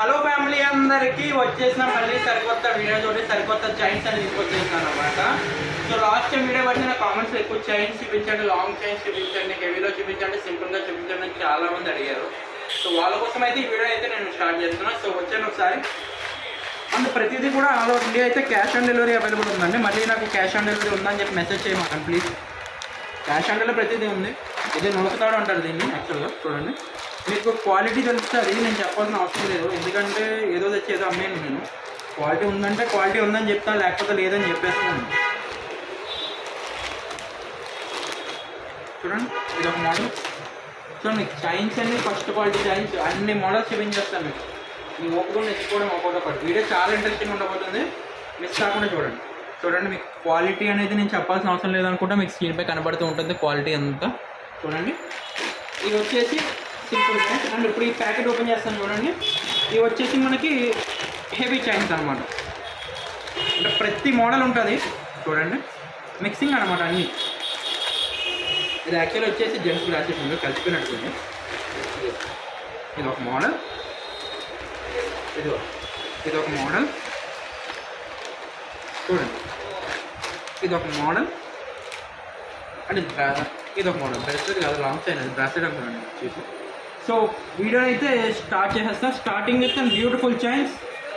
Hello family అందరికీ వచ్చేసిన మళ్ళీ సరికొత్త వీడియో తోటి సరికొత్త చైన్స్ అని తీసుకొచ్చేసాను అనమాట సో లాస్ట్ టైం వీడియో వచ్చిన కామెంట్స్ ఎక్కువ చైన్స్ చూపించండి లాంగ్ చైన్స్ చూపించండి హెవీలో చూపించండి సింపుల్గా చూపించండి చాలా మంది అడిగారు. సో వాళ్ళ కోసం అయితే ఈ వీడియో అయితే నేను స్టార్ట్ చేస్తున్నాను సో వచ్చాను ఒకసారి. అండ్ ప్రతిదీ కూడా ఆల్ ఓవర్ ఇండియా అయితే క్యాష్ ఆన్ డెలివరీ అవైలబుల్ ఉందండి. మళ్ళీ నాకు క్యాష్ ఆన్ డెలివరీ ఉందని చెప్పి మెసేజ్ చేయమని ప్లీజ్ క్యాష్ ఆన్ డెలివరీ ప్రతిదీ ఉంది. ఇది నొలకతాడు అంటారు దీన్ని యాక్చువల్గా చూడండి. మీకు క్వాలిటీ తెలుస్తుంది నేను చెప్పాల్సిన అవసరం లేదు. ఎందుకంటే ఏదో తెచ్చి ఏదో అమ్మేను నేను. క్వాలిటీ ఉందంటే క్వాలిటీ ఉందని చెప్తాను లేకపోతే లేదని చెప్పేస్తాను. చూడండి ఇది ఒక మోడల్ చూడండి చైన్స్ అన్ని ఫస్ట్ క్వాలిటీ చైన్స్ అన్ని మోడల్స్ చూపించేస్తాను మీకు. మీ ఒక్కరు నేర్చుకోవడం ఒక్కొక్కటి వీడియో చాలా ఇంట్రెస్టింగ్ ఉండబోతుంది. మిస్ కాకుండా చూడండి. చూడండి మీకు క్వాలిటీ అనేది నేను చెప్పాల్సిన అవసరం లేదనుకుంటే మీకు స్క్రీన్ పై కనబడుతూ ఉంటుంది క్వాలిటీ అంతా. చూడండి. ఇది వచ్చేసి సింపుల్ చైన్స్ అండ్ ఇప్పుడు ఈ ప్యాకెట్ ఓపెన్ చేస్తాను చూడండి. ఇవి వచ్చేసి మనకి హెవీ చైన్స్ అనమాట అంటే ప్రతి మోడల్ ఉంటుంది. చూడండి. మిక్సింగ్ అనమాట అన్నీ. ఇది యాక్చువల్లీ వచ్చేసి జెంట్స్ గ్లాసెస్ ఉంది కలిసిపోయినట్టుంది. ఇది ఒక మోడల్. ఇది ఇది ఒక మోడల్. చూడండి. ఇది ఒక మోడల్. అంటే ఇది ఇది ఒక మోడల్. బ్రాస్లెట్ కాదు లాంగ్ చైన్ అది. బ్రాస్లెట్ అనుకున్నాను చూసి. సో వీడియో అయితే స్టార్ట్ చేసేస్తాను స్టార్టింగ్ అయితే బ్యూటిఫుల్ చైన్స్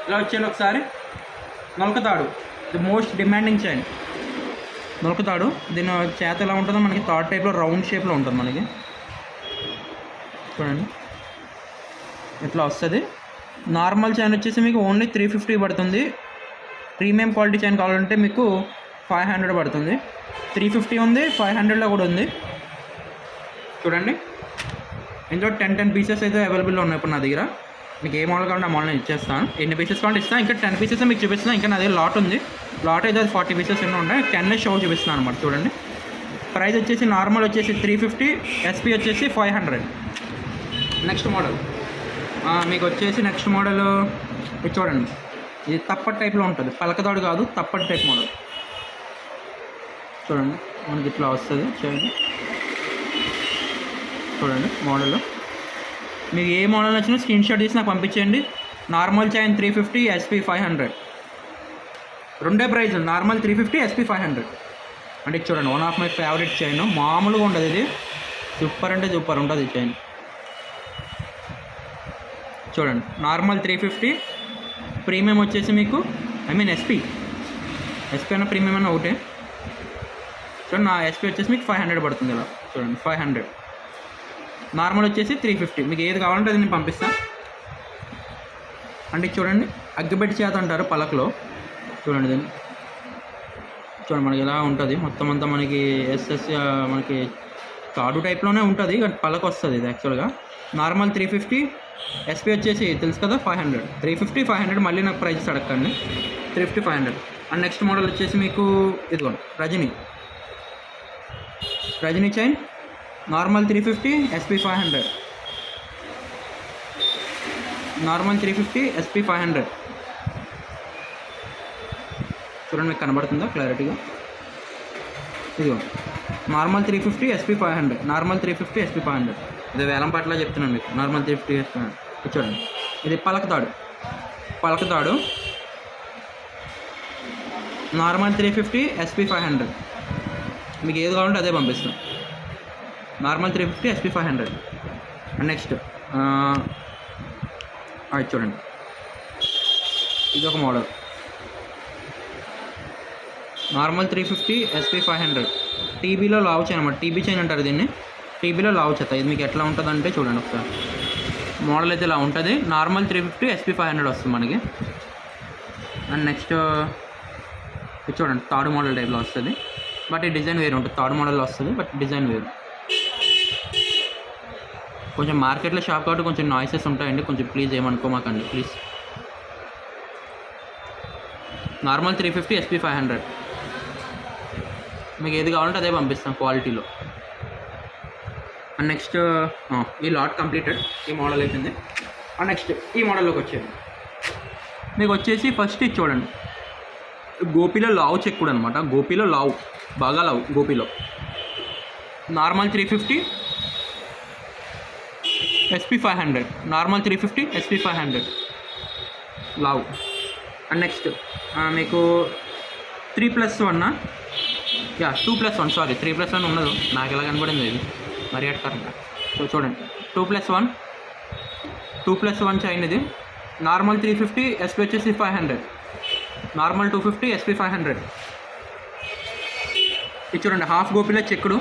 ఇలా వచ్చేది ఒకసారి. నొలకతాడు. ది మోస్ట్ డిమాండింగ్ చైన్ నొలకతాడు. దీని చేత ఎలా ఉంటుందో మనకి థర్డ్ టైప్లో రౌండ్ షేప్లో ఉంటుంది మనకి. చూడండి. ఇట్లా వస్తుంది? నార్మల్ చైన్ వచ్చేసి మీకు ఓన్లీ త్రీ ఫిఫ్టీ పడుతుంది. ప్రీమియం క్వాలిటీ చైన్ కావాలంటే మీకు ఫైవ్ హండ్రెడ్ పడుతుంది. త్రీ ఫిఫ్టీ ఉంది ఫైవ్ హండ్రెడ్లో కూడా ఉంది. చూడండి. ఇందులో టెన్ టెన్ పీసెస్ అయితే అవైలబుల్లో ఉన్నాయి ఇప్పుడు నా దగ్గర. మీకు ఏ మోడల్ కావాలంటే ఆ మోడల్ నేను ఇచ్చేస్తాను. ఎన్ని పీసెస్ కావాలంటే ఇస్తాను ఇంకా టెన్ పీసెస్ మీకు చూపిస్తాను ఇంకా నా దగ్గర లాట్ ఉంది. లాట్ అయితే అది ఫార్టీ పీసెస్ ఎన్నో ఉంటాయి. టెన్ షో చూపిస్తాను అనమాట చూడండి. ప్రైస్ వచ్చేసి నార్మల్ వచ్చేసి త్రీ ఫిఫ్టీ ఎస్పీ వచ్చేసి ఫైవ్ హండ్రెడ్ నెక్స్ట్ మోడల్ మీకు వచ్చేసి నెక్స్ట్ మోడల్ ఇది చూడండి. ఇది తప్పటి టైప్లో ఉంటుంది. పలకదాడు కాదు తప్పటి టైప్ మోడల్ చూడండి. మనకి ఇట్లా వస్తుంది. చూడండి. చూడండి మోడల్. మీకు ఏ మోడల్ నచ్చినా స్క్రీన్ షాట్ తీసి నాకు పంపించండి normal chain three fifty SP five hundred రెండే price normal three fifty SP five hundred అంటే ఇది చూడండి one of my favourite chain మామూలుగా ఉండదు ఇది. సూపర్ అంటే సూపర్ ఉంటుంది ఈ చైన్ చూడండి నార్మల్ త్రీ ఫిఫ్టీ. ప్రీమియం వచ్చేసి మీకు ఐ మీన్ ఎస్పీ ఎస్పీ అయినా ప్రీమియం అయినా ఒకటే. చూడండి నా ఎస్పీ వచ్చేసి మీకు ఫైవ్ హండ్రెడ్ పడుతుంది ఇలా. చూడండి ఫైవ్ హండ్రెడ్ నార్మల్ వచ్చేసి త్రీ ఫిఫ్టీ మీకు ఏది కావాలంటే అది నేను పంపిస్తాను అంటే చూడండి అగ్గిపెట్టి చేత అంటారు పలకలో. చూడండి దీన్ని. చూడండి మనకి ఎలా ఉంటుంది. మొత్తం అంతా మనకి ఎస్ఎస్ మనకి తాడు టైప్లోనే ఉంటుంది కానీ పలక వస్తుంది ఇది యాక్చువల్గా నార్మల్ త్రీ ఫిఫ్టీ ఎస్పీ వచ్చేసి తెలుసు కదా five hundred three fifty five hundred మళ్ళీ నాకు ప్రైజెస్ అడగండి three fifty five hundred and next model వచ్చేసి మీకు ఇదిగోండి Rajani. Rajani chain normal three fifty SP five hundred normal three fifty SP five hundred చూడండి మీకు కనబడుతుందా క్లారిటీగా? ఇదిగో normal three fifty SP five hundred normal three fifty SP five hundred ఇది వేలం పట్ల చెప్తున్నాను మీకు. నార్మల్ త్రీ ఫిఫ్టీ ఎస్పీ ఇది చూడండి. ఇది పలకతాడు. పలకతాడు. Normal three fifty SP five hundred మీకు ఏది కావాలంటే అదే పంపిస్తాం. Normal three fifty SP five hundred and next అది చూడండి. ఇది ఒక model. Normal three fifty SP five hundred టీబీలో లావ్ చైన్ అనమాట టీబీ చైన్ అంటారు దీన్ని. టీబీలో లావ్ చేత. ఇది మీకు ఎట్లా ఉంటుంది అంటే చూడండి ఒకసారి. మోడల్ అయితే ఇలా ఉంటుంది. Normal three fifty SP five hundred వస్తుంది మనకి. అండ్ నెక్స్ట్ చూడండి. థర్డ్ మోడల్ టైప్లో వస్తుంది. బట్ ఈ డిజైన్ వేరు ఉంటుంది. థర్డ్ మోడల్లో వస్తుంది బట్ డిజైన్ వేరు. కొంచెం మార్కెట్లో షాప్ కాబట్టి కొంచెం నాయిసెస్ ఉంటాయండి. కొంచెం please ఏమనుకోమాకండి. Please normal three fifty SP five hundred మీకు ఏది కావాలంటే అదే పంపిస్తాం క్వాలిటీలో అండ్ నెక్స్ట్ ఈ లాట్ కంప్లీటెడ్ ఈ మోడల్ అయిపోయింది. అండ్ నెక్స్ట్ ఈ మోడల్లోకి వచ్చేది మీకు వచ్చేసి ఫస్ట్ ఇది చూడండి. గోపిలో లావు చెక్కుడు అనమాట గోపిలో లావు. బాగా లావు గోపిలో. Normal three fifty SP five hundred normal three fifty SP five hundred లావ్ అండ్ నెక్స్ట్ మీకు త్రీ ప్లస్ వన్నా yeah two plus one sorry three plus one ఉండదు నాకు ఎలా కనబడింది ఇది? మరి కరెక్ట్గా సో చూడండి. Two plus one two plus one chain ఇది. నార్మల్ త్రీ ఫిఫ్టీ ఎస్పీ వచ్చేసి five hundred normal two fifty SP five hundred ఇది చూడండి హాఫ్ గోపిలో చెక్కుడు.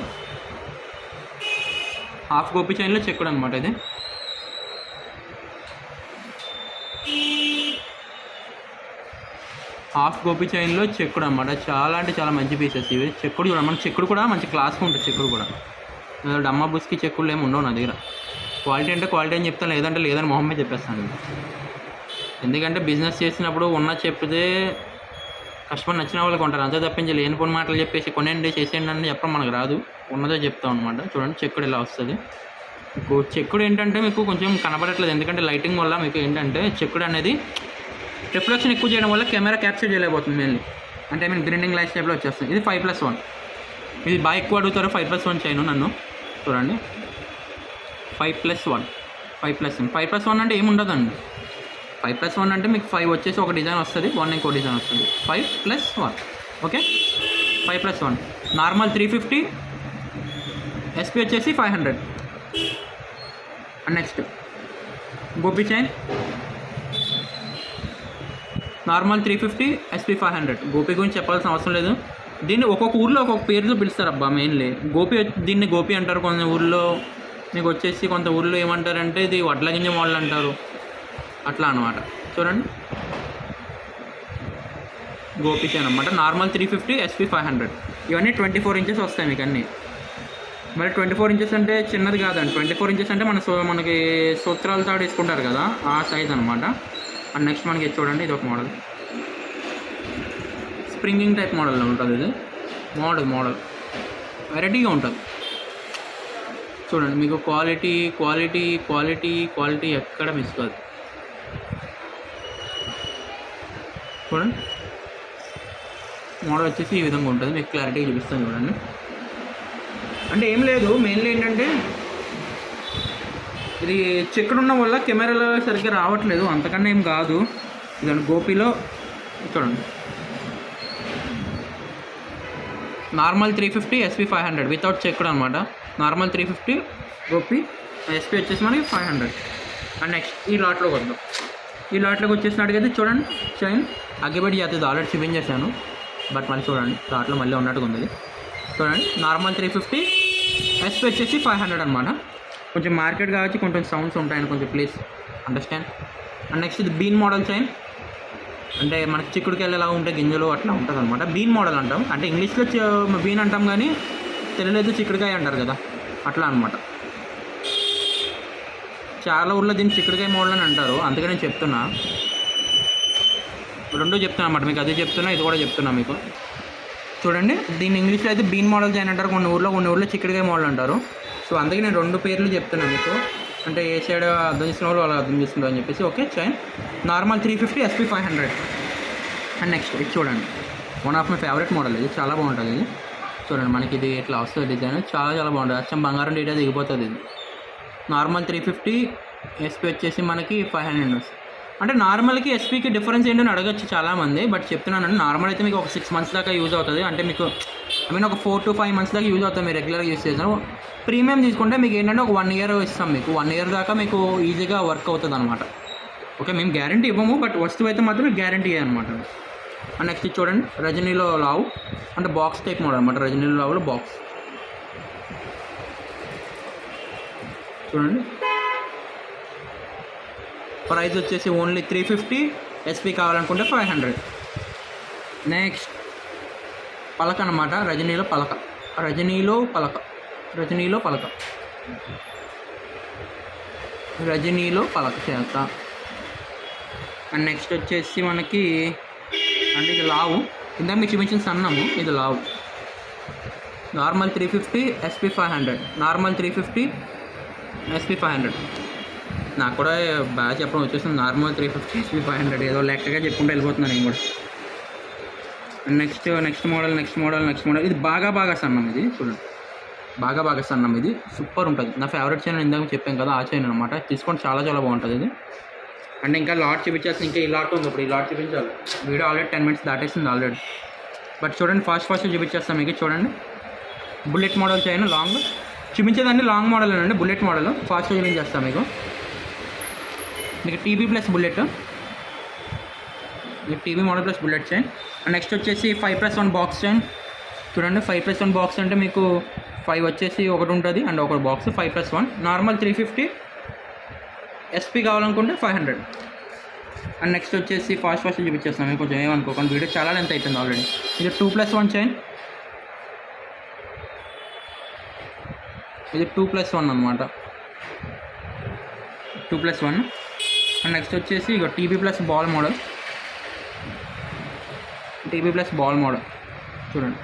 హాఫ్ గోపి చైన్లో చెక్కుడు అనమాట ఇది. హాఫ్ గోపి చైన్లో చెక్కుడు అనమాట చాలా అంటే చాలా మంచి పీసెస్ ఇవి. చెక్కుడు చూడండి మన చెక్కుడు కూడా మంచి క్లాస్గా ఉంటుంది చెక్కుడు కూడా. ఏదో డమ్మా బుస్కి చెక్కులు ఏమి ఉండవు నా దగ్గర. క్వాలిటీ అంటే క్వాలిటీ అని చెప్తాను లేదంటే లేదని మొహమ్మే చెప్పేస్తాను. ఎందుకంటే బిజినెస్ చేసినప్పుడు ఉన్న చెప్పితే కస్టమర్ నచ్చిన వాళ్ళకి ఉంటారు అంతే తప్పించి లేనిపోని మాటలు చెప్పేసి కొనండి చేసేయండి అని చెప్పడం మనకు రాదు. ఉన్నదే చెప్తాం అనమాట చూడండి చెక్కుడు ఇలా వస్తుంది. మీకు చెక్కుడు ఏంటంటే మీకు కొంచెం కనబడట్లేదు. ఎందుకంటే లైటింగ్ వల్ల మీకు ఏంటంటే చెక్కుడు అనేది రిఫ్లెక్షన్ ఎక్కువ చేయడం వల్ల కెమెరా క్యాప్చర్ చేయలేకపోతుంది మెయిన్లీ అంటే మీన్ గ్రీనింగ్ లైట్ టైప్లో వచ్చేస్తుంది. ఇది ఫైవ్ ప్లస్ వన్ ఇది బాగా ఎక్కువ అడుగుతారు ఫైవ్ ప్లస్ వన్ చేయను నన్ను. చూడండి. Five plus one five plus one five plus one అంటే ఏముండదండి ఫైవ్ ప్లస్ వన్ అంటే మీకు ఫైవ్ వచ్చేసి ఒక డిజైన్ వస్తుంది వన్ ఇంకో డిజైన్ వస్తుంది. Five plus one okay five plus one normal three fifty SP వచ్చేసి five hundred and next Gopi chain normal three fifty SP five hundred Gopi గురించి చెప్పాల్సిన అవసరం లేదు. దీన్ని ఒక్కొక్క ఊర్లో ఒక్కొక్క పేరుతో పిలుస్తారు అబ్బా మెయిన్లీ గోపి దీన్ని గోపి అంటారు కొంత ఊర్లో. మీకు వచ్చేసి కొంత ఊర్లో ఏమంటారంటే ఇది వడ్ల గింజ మోడల్ అంటారు. అట్లా అనమాట చూడండి. గోపి అనమాట normal three fifty SP five hundred ఇవన్నీ ట్వంటీ ఫోర్ ఇంచెస్ వస్తాయి మీకు అన్నీ. మరి ట్వంటీ ఫోర్ ఇంచెస్ అంటే చిన్నది కాదండి. ట్వంటీ ఫోర్ ఇంచెస్ అంటే మన సో మనకి సూత్రాలు తాడు వేసుకుంటారు కదా ఆ సైజ్ అనమాట అండ్ నెక్స్ట్ మనకి చూడండి ఇది ఒక మోడల్. స్ప్రింగింగ్ టైప్ మోడల్ ఉంటుంది ఇది. Model model. వెరైటీగా ఉంటుంది. చూడండి మీకు క్వాలిటీ క్వాలిటీ క్వాలిటీ క్వాలిటీ ఎక్కడ మిస్ కాదు. చూడండి. మోడల్ వచ్చేసి ఈ విధంగా ఉంటుంది. మీకు క్లారిటీ చూపిస్తాను చూడండి. అంటే ఏం లేదు మెయిన్లీ ఏంటంటే ఇది చెక్కుడు ఉండడం వల్ల కెమెరాలో సరిగ్గా రావట్లేదు అంతకన్నా ఏం కాదు. ఇదండి గోపిలో చూడండి. Normal three fifty SP five hundred without చెక్కుడు అనమాట normal three fifty Gopi SP వచ్చేసి మనకి ఫైవ్ హండ్రెడ్ అండ్ నెక్స్ట్ ఈ లాట్లోకి వద్దాం ఈ లాట్లోకి వచ్చేసినట్టుగా చూడండి చైన్ అగ్గిబడి చేస్తుంది ఆల్రెడీ చూపించేసాను బట్ మళ్ళీ చూడండి లాట్లో మళ్ళీ ఉన్నట్టుగా ఉంది. చూడండి నార్మల్ త్రీ ఫిఫ్టీ ఎస్పీ వచ్చేసి ఫైవ్ హండ్రెడ్ అనమాట కొంచెం మార్కెట్ కావచ్చు కొంచెం సౌండ్స్ ఉంటాయని కొంచెం ప్లీజ్ అండర్స్టాండ్ అండ్ నెక్స్ట్ ఇది బీన్ మోడల్ చైన్ అంటే మనకి చిక్కుడుకాయలు ఎలా ఉంటే గింజలు అట్లా ఉంటుంది అనమాట బీన్ మోడల్ అంటాం అంటే ఇంగ్లీష్లో బీన్ అంటాం కానీ తెలుగులో చిక్కుడుకాయ అంటారు కదా. అట్లా అనమాట చాలా ఊర్లో దీన్ని చిక్కుడుకాయ మోడల్ అని అంటారు. అందుకే నేను చెప్తున్నా. రెండు చెప్తున్నా అన్నమాట. మీకు అదే చెప్తున్నా ఇది కూడా చెప్తున్నా మీకు. చూడండి. దీన్ని ఇంగ్లీష్లో అయితే బీన్ మోడల్ చైన్ అంటారు. కొన్ని ఊర్లో కొన్ని ఊర్లో చిక్కుడుకాయ మోడల్ అంటారు. సో అందుకే నేను రెండు పేర్లు చెప్తున్నాను మీకు. అంటే ఏ సైడ్ అర్థం చేసిన వాళ్ళు అలా అర్థం చేసుకుంటారు అని చెప్పేసి. Okay chain. Normal three fifty SP five hundred and next ఇది చూడండి. One of my favourite model ఇది. చాలా బాగుంటుంది ఇది. చూడండి మనకి ఇది ఇట్లా వస్తుంది డిజైన్. చాలా చాలా బాగుంటుంది. అచ్చం బంగారం డేటా దిగిపోతుంది ఇది. నార్మల్ త్రీ ఫిఫ్టీ ఎస్పీ వచ్చేసి మనకి ఫైవ్ హండ్రెడ్ వస్తుంది అంటే నార్మల్కి ఎస్పీకి డిఫరెన్స్ ఏంటని అడగచ్చు చాలామంది బట్ చెప్తున్నానండి నార్మల్ అయితే మీకు ఒక సిక్స్ మంత్స్ దాకా యూజ్ అవుతుంది. అంటే మీకు ఐ మీన్ ఒక ఫోర్ టు ఫైవ్ మంత్స్ దాకా యూజ్ అవుతుంది మీరు రెగ్యులర్గా యూజ్ చేస్తారు ప్రీమియం తీసుకుంటే మీకు ఏంటంటే ఒక వన్ ఇయర్ ఇస్తాం మీకు. వన్ ఇయర్ దాకా మీకు ఈజీగా వర్క్ అవుతుంది అనమాట ఓకే మేము గ్యారంటీ ఇవ్వము బట్ వస్తువు అయితే మాత్రం గ్యారంటీ అనమాట నెక్స్ట్ చూడండి రజనీలో లావు. అంటే బాక్స్ టైప్ మోడల్ అనమాట రజనీలో లావులో బాక్స్ చూడండి. ప్రైస్ వచ్చేసి ఓన్లీ త్రీ ఫిఫ్టీ ఎస్పీ కావాలనుకుంటే ఫైవ్ హండ్రెడ్. నెక్స్ట్ పలక అనమాట రజనీలో పలక. రజనీలో పలక. రజనీలో పలక. రజనీలో పలక చేత అండ్ నెక్స్ట్ వచ్చేసి మనకి అంటే ఇది లావు. ఇందాక మీకు చూపించిన సన్నము ఇది లావు. Normal three fifty SP five hundred. Normal three fifty SP five hundred. నాకు కూడా బాగా చెప్పడం వచ్చేసింది. Normal three fifty SP five hundred ఏదో లెక్కగా చెప్పుకుంటూ వెళ్ళిపోతున్నాను నేను కూడా. Next next model next model next model ఇది బాగా బాగా సన్నం ఇది చూడండి. బాగా బాగా సన్నం ఇది. సూపర్ ఉంటుంది. నా ఫేవరెట్ చైనల్ ఇందాక చెప్పాను కదా ఆ చైన్ అనమాట తీసుకోండి చాలా చాలా బాగుంటుంది ఇది. అంటే ఇంకా లాట్ చూపించాల్సి ఇంకా ఈ లాట్ ఉంది ఇప్పుడు ఈ లాట్ చూపించాలి. వీడియో ఆల్రెడీ టెన్ మినిట్స్ దాటేసింది ఆల్రెడీ బట్ చూడండి ఫాస్ట్ ఫాస్ట్ చూపించేస్తాం మీకు చూడండి. బుల్లెట్ మోడల్ చైన్ లాంగ్ చూపించేదండి లాంగ్ మోడల్ అండి బుల్లెట్ మోడల్ ఫాస్ట్గా చూపించేస్తాం మీకు. మీకు టీబీ ప్లస్ బుల్లెట్ మీకు TV model plus bullet chain and next వచ్చేసి five plus one box chain చూడండి ఫైవ్ ప్లస్ వన్ బాక్స్ అంటే మీకు ఫైవ్ వచ్చేసి ఒకటి ఉంటుంది అండ్ ఒక box five plus one normal three fifty SP కావాలనుకుంటే ఫైవ్ హండ్రెడ్ అండ్ నెక్స్ట్ వచ్చేసి ఫాస్ట్ ఫాస్ట్ చూపించేస్తాను మీకు కొంచెం ఏమనుకోకండి. వీడియో చాలా లెంత్ అవుతుంది ఆల్రెడీ ఇది టూ ప్లస్ వన్ చైన్ ఇది టూ ప్లస్ వన్ అనమాట two plus one and next వచ్చేసి ఇక TB plus ball model TB plus ball model చూడండి.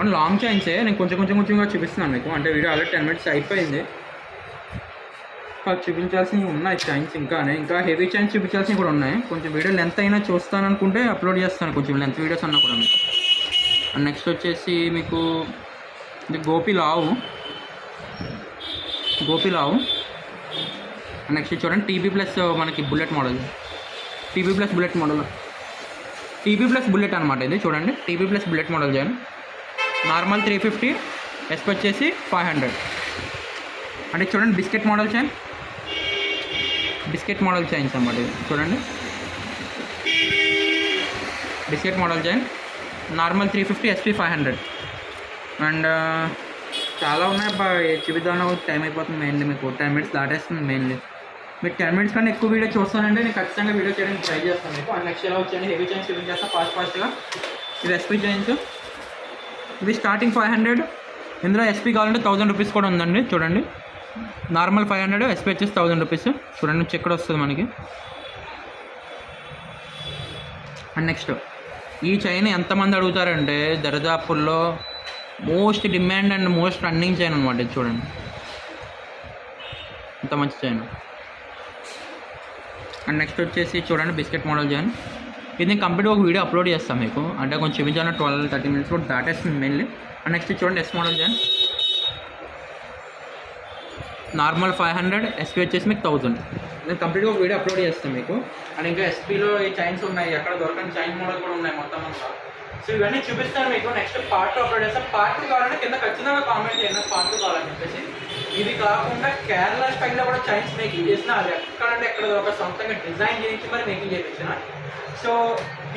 అండ్ లాంగ్ చైన్సే నేను కొంచెం కొంచెం కొంచెంగా చూపిస్తున్నాను మీకు. అంటే వీడియో ఆల్రెడీ టెన్ మినిట్స్ అయిపోయింది. చూపించాల్సినవి ఉన్నాయి చైన్స్ ఇంకానే. ఇంకా హెవీ చైన్స్ చూపించాల్సినవి కూడా ఉన్నాయి. కొంచెం వీడియో లెంత్ అయినా చూస్తాను అనుకుంటే అప్లోడ్ చేస్తాను. కొంచెం లెంత్ వీడియోస్ అన్నా కూడా మీకు. అండ్ నెక్స్ట్ వచ్చేసి మీకు ఇది గోపి లావు. గోపి లావు. నెక్స్ట్ చూడండి టీబీ ప్లస్ uh, మనకి bullet model. TB plus bullet model. TB plus bullet అనమాట ఇది చూడండి. టీబీ ప్లస్ బుల్లెట్ మోడల్ చేయను నార్మల్ త్రీ ఫిఫ్టీ ఎస్పీ వచ్చేసి ఫైవ్ హండ్రెడ్ అంటే చూడండి biscuit model chain biscuit model chains అనమాట ఇది చూడండి. Biscuit model chain normal three fifty SP five hundred and చాలా ఉన్నాయి బా చూపిద్దాం టైం అయిపోతుంది మెయిన్లీ మీకు. టెన్ మినిట్స్ దాటేస్తుంది మెయిన్లీ మీరు టెన్ మినిట్స్ కన్నా ఎక్కువ వీడియో చూస్తానంటే నేను ఖచ్చితంగా వీడియో చేయడానికి ట్రై చేస్తాను. మీకు అండ్ నెక్స్ట్ ఎలా వచ్చాను హెవీ చైన్స్ చూపించేస్తాను ఫాస్ట్ ఫాస్ట్గా ఇది ఎస్పీ చైన్స్ ఇవి స్టార్టింగ్ ఫైవ్ హండ్రెడ్ ఇందులో ఎస్పీ కావాలంటే థౌసండ్ రూపీస్ కూడా ఉందండి చూడండి. నార్మల్ ఫైవ్ హండ్రెడ్ ఎస్పీ వచ్చేసి థౌసండ్ రూపీస్ చూడండి చెక్కడ వస్తుంది మనకి? అండ్ నెక్స్ట్ ఈ చైన్ ఎంతమంది అడుగుతారంటే దరిదాపుల్లో most demand and most running chain అనమాట ఇది చూడండి. ఇంత మంచి చైన్ అండ్ నెక్స్ట్ వచ్చేసి చూడండి బిస్కెట్ మోడల్ జాయిన్ ఇది నేను కంప్లీట్ ఒక వీడియో అప్లోడ్ చేస్తాను మీకు. అంటే కొంచెం చూపించాలని ట్వెల్వ్ థర్టీ మినిట్స్ కూడా దాటేస్తుంది మెయిన్లీ అండ్ నెక్స్ట్ చూడండి S model join normal five hundred SP వచ్చేసి మీకు థౌజండ్ నేను కంప్లీట్గా ఒక వీడియో అప్లోడ్ చేస్తాను మీకు. అండ్ ఇంకా ఎస్పీలో ఈ చైన్స్ ఉన్నాయి. ఎక్కడ దొరకని చైన్ మోడల్ కూడా ఉన్నాయి మొత్తం అంతా. సో ఇవన్నీ చూపిస్తాను మీకు. నెక్స్ట్ పార్ట్ అప్లోడ్ చేస్తాను పార్ట్ కావాలంటే కింద ఖచ్చితంగా కామెంట్ చేయండి. పార్ట్ కావాలని చెప్పేసి. ఇది కాకుండా కేరళ స్టైల్లో కూడా చైన్స్ మేకింగ్ చేసిన అది ఎక్కడంటే ఎక్కడ ఒక సొంతంగా డిజైన్ చేయించి మరి మేకింగ్ చేయించిన సో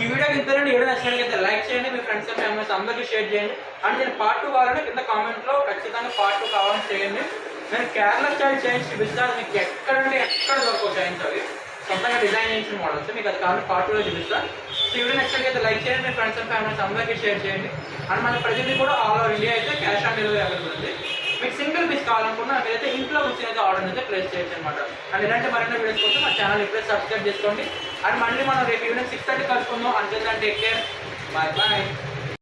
ఈ వీడియో ఇంతలో వీడియో నచ్చినట్లయితే లైక్ చేయండి మీ ఫ్రెండ్స్ అండ్ ఫ్యామిలీస్ అందరికీ షేర్ చేయండి. అండ్ నేను పార్ట్ టూ కావాలంటే కింద కామెంట్లో ఖచ్చితంగా పార్ట్ టూ కావాలని చేయండి. నేను కేరళ స్టైల్ చైన్స్ చూపిస్తాను మీకు ఎక్కడంటే ఎక్కడ దొరకవు చైన్స్ అవి. సొంతంగా డిజైన్ చేయించిన మోడల్స్ మీకు అది కావాలి పార్ట్ టూలో చూపిస్తాను సో ఈ వీడియో నెక్స్ట్ అయితే లైక్ చేయండి మీ ఫ్రెండ్స్ అండ్ ఫ్యామిలీస్ అందరికీ షేర్ చేయండి. అండ్ మన ప్రతిదీ కూడా ఆల్ ఓవర్ ఇండియా అయితే క్యాష్ ఆన్ డెలివరీ అవైలబుల్ ఉంది. మీకు సింగిల్ పీస్ కావాలనుకున్నా మీరైతే ఇంట్లో కూర్చొని అయితే ఆర్డర్ అయితే ప్లేస్ చేయొచ్చు అనమాట అండ్ ఇలాంటి మరిన్ని వీడియోస్ కోసం మా ఛానల్ ఇప్పుడే సబ్స్క్రైబ్ చేసుకోండి. అండ్ మళ్ళీ మనం రేపు ఈవినింగ్ సిక్స్ థర్టీ కలుసుకుందాం. అంటే టేక్ కేర్ బాయ్ బాయ్